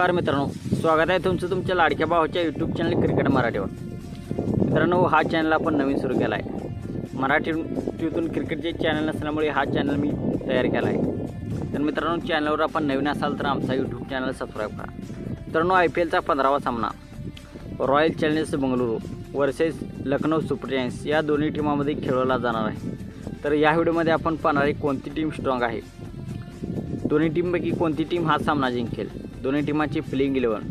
नमस्कार मित्रांनो स्वागत आहे तुमचं तुमच्या लाडक्या भावाच्या यूट्यूब चॅनल क्रिकेट मराठीवर. मित्रांनो हा चॅनल आपण नवीन सुरू केला आहे मराठीतून क्रिकेटचे चॅनल नसल्यामुळे हा चॅनल मी तयार केला आहे तर मित्रांनो चॅनलवर आपण नवीन असाल तर आमचा यूट्यूब चॅनल सबस्क्राईब करा. मित्रांनो आय पी एलचा पंधरावा सामना. Royal challengers Bengaluru versus Lucknow super giants या दोन्ही टीमामध्ये खेळवला जाणार आहे. तर या व्हिडिओमध्ये आपण पाहणार आहे कोणती टीम स्ट्रॉंग आहे. दोन्ही टीमपैकी कोणती टीम हा सामना जिंकेल. दोन्ही टीमाची प्लेइंग इलेवन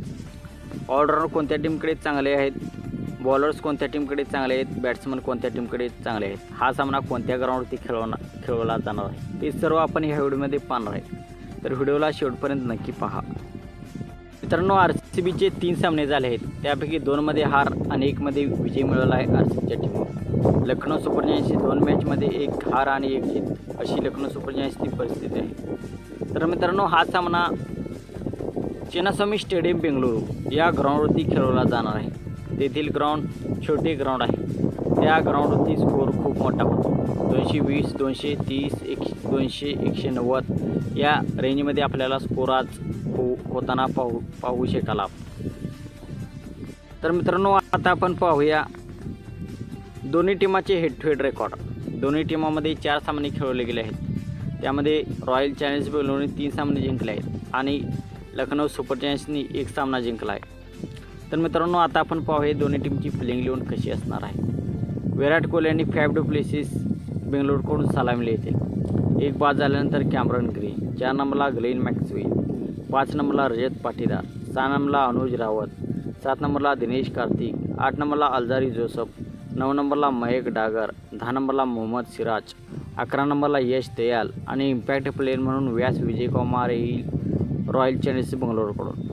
ऑलराऊंडर कोणत्या टीमकडे चांगले आहेत? बॉलर्स कोणत्या टीमकडे चांगले आहेत? बॅट्समन कोणत्या टीमकडे चांगले आहेत? हा सामना कोणत्या ग्राउंडवरती खेळवणार खेळवला जाणार आहे? ते सर्व आपण ह्या व्हिडिओमध्ये पाहणार आहे तर व्हिडिओला शेवटपर्यंत नक्की पहा. मित्रांनो आर सी बीचे तीन सामने झाले आहेत. त्यापैकी दोनमध्ये हार आणि एकमध्ये विजय मिळवला आहे आर सी बीच्या टीमवर लखनौ सुपर जायन्सची दोन मॅचमध्ये एक हार आणि एक जीत. अशी लखनौ सुपर जायन्सची परिस्थिती आहे. तर मित्रांनो हा सामना चिन्नास्वामी स्टेडियम बेंगळुरू या ग्राउंडवरती खेळवला जाणार आहे. तेथील ग्राउंड छोटे ग्राउंड आहे. त्या ग्राउंडवरती स्कोअर खूप मोठा होतो. दोनशे वीस दोनशे तीस एक दोनशे एकशे नव्वद या रेंजमध्ये आपल्याला स्कोर आज हो होताना पाहू पाहू शकाल तर मित्रांनो आता आपण पाहूया दोन्ही टीमाचे हेड टू हेड रेकॉर्ड दोन्ही टीमामध्ये चार सामने खेळवले गेले आहेत. त्यामध्ये रॉयल चॅलेंजर्स बेंगलोरने तीन सामने जिंकले आहेत. आणि लखनौ सुपर जायंट्सनी एक सामना जिंकला आहे. तर मित्रांनो आता आपण हे दोन्ही टीमची प्लेइंग लिहून कशी असणार आहे. विराट कोहली आणि फॅब डू प्लेसिस बेंगलोरकडून सलामी येतील एक बाद झाल्यानंतर कॅमरन ग्रीन चार नंबरला ग्लेन मॅक्सवेल पाच नंबरला रजत पाटीदार सहा नंबरला अनुज रावत सात नंबरला दिनेश कार्तिक आठ नंबरला अल्जारी जोसफ नऊ नंबरला मयक डागर दहा नंबरला मोहम्मद सिराज अकरा नंबरला यश दयाल आणि इम्पॅक्ट प्लेअर म्हणून व्यास विजय कुमार येईल रॉयल चॅलेंजर्स बंगलोरकडून.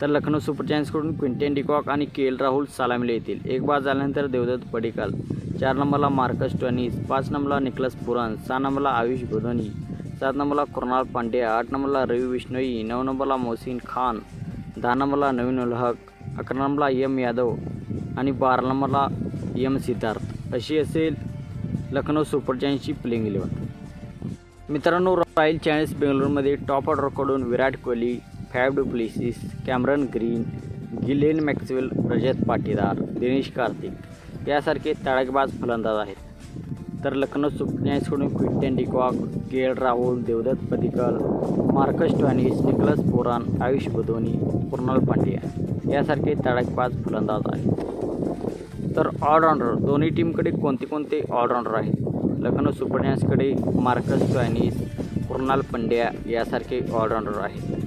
तर लखनौ सुपर जायंट्सकडून क्विंटेन डिकॉक आणि के एल राहुल सलामीला येतील. एक बाद झाल्यानंतर देवदत्त पडिकल चार नंबरला मार्कस टॉनिस पाच नंबरला निकलस पुरान सहा नंबरला आयुष गोधोनी सात नंबरला कृणाल पांड्या आठ नंबरला रवी विष्णोई नऊ नंबरला मोहसिन खान दहा नंबरला नवीन उल हक अकरा नंबरला एम यादव आणि बारा नंबरला एम सिद्धार्थ. अशी असेल लखनौ सुपर जायंट्सची प्लेइंग इलेवन मित्रांनो रॉयल चॅलेंज बेंगलोरमध्ये top ऑर्डरकडून Virat Kohli Faf Plessis Cameron Green Glenn Maxwell Rajat Patidar Dinesh Karthik यासारखे तडकबाज फलंदाज आहेत. तर Lucknow Super Quinton de Kock K L Rahul Devdutt Padikkal Marcus Stoinis Nicholas Pooran Ayush Badoni Krunal Pandya यासारखे तडकबाज फलंदाज आहेत. तर ऑलराऊंडर दोन्ही टीमकडे कोणते कोणते ऑलराऊंडर आहेत? लखनौ सुपर जायंट्सकडे मार्कस टॉयनीस कृणाल पंड्या यासारखे ऑलराऊंडर आहेत.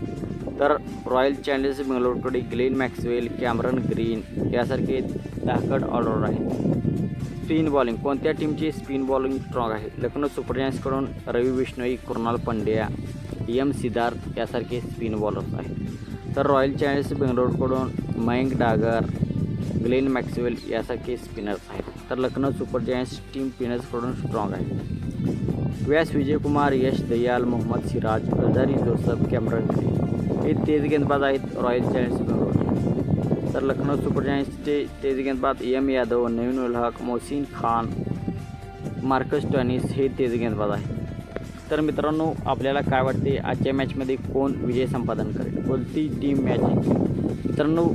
तर रॉयल चॅलेंजर्स बेंगलोरकडे ग्लेन मॅक्सवेल कॅमरन ग्रीन यासारखे धाकड ऑलराऊंडर आहेत. स्पिन बॉलिंग कोणत्या टीमची स्पिन बॉलिंग स्ट्रॉंग आहे? लखनौ सुपर जायंट्सकडून रवी विष्णोई कृणाल पंड्या एम सिद्धार्थ यासारखे स्पिन बॉलर्स आहेत. तर रॉयल चॅलेंजर्स बेंगलोरकडून मयंक डागर ग्लेन मॅक्सवेल यासारखे स्पिनर्स आहेत. तर लखनौ सुपर जायंट्स टीम पिनर्सकडून स्ट्रॉंग आहे. Vyshak Vijaykumar Yash Dayal Mohammed Siraj Alzarri Joseph Cameron हे तेज गेंदबाज आहेत रॉयल चॅलेंजर्स बेंगलोर तर लखनौ सुपर जायंट्सचे तेज गेंदबाज M Yadav Naveen ul Haq Mohsin Khan Marcus Stoinis हे तेज गेंदबाज आहेत. तर मित्रांनो आपल्याला काय वाटते? आजच्या मॅचमध्ये कोण विजय संपादन करेल? कोणती टीम मॅच मित्रांनो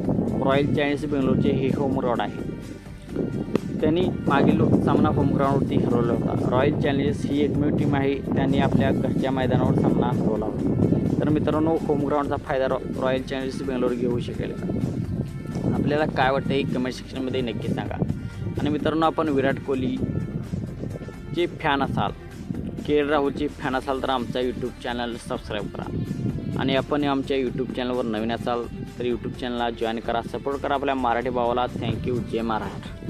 रॉयल चॅलेंजर्स बेंगलोरचे हे होम रॉड आहे. त्यांनी मागील सामना होम ग्राउंडवरती हरवला होता. रॉयल चॅलेंजर्स ही एकमेव टीम आहे. त्यांनी आपल्या घरच्या मैदानावर सामना हरवला होता. तर मित्रांनो होम ग्राउंडचा फायदा रॉ रॉयल चॅलेंजर्स बेंगलोर घेऊ शकेल का? आपल्याला काय वाटतं हे कमेंट सेक्शनमध्ये नक्की सांगा. आणि मित्रांनो आपण विराट कोहलीचे फॅन असाल के. एल राहुलचे फॅन असाल तर आमचा यूट्यूब चॅनल सबस्क्राईब करा. आणि आपण आमच्या यूट्यूब चॅनलवर नवीन असाल तर यूट्यूब चॅनलला जॉईन करा. सपोर्ट करा आपल्या मराठी भावाला. थँक्यू जय महाराष्ट्र.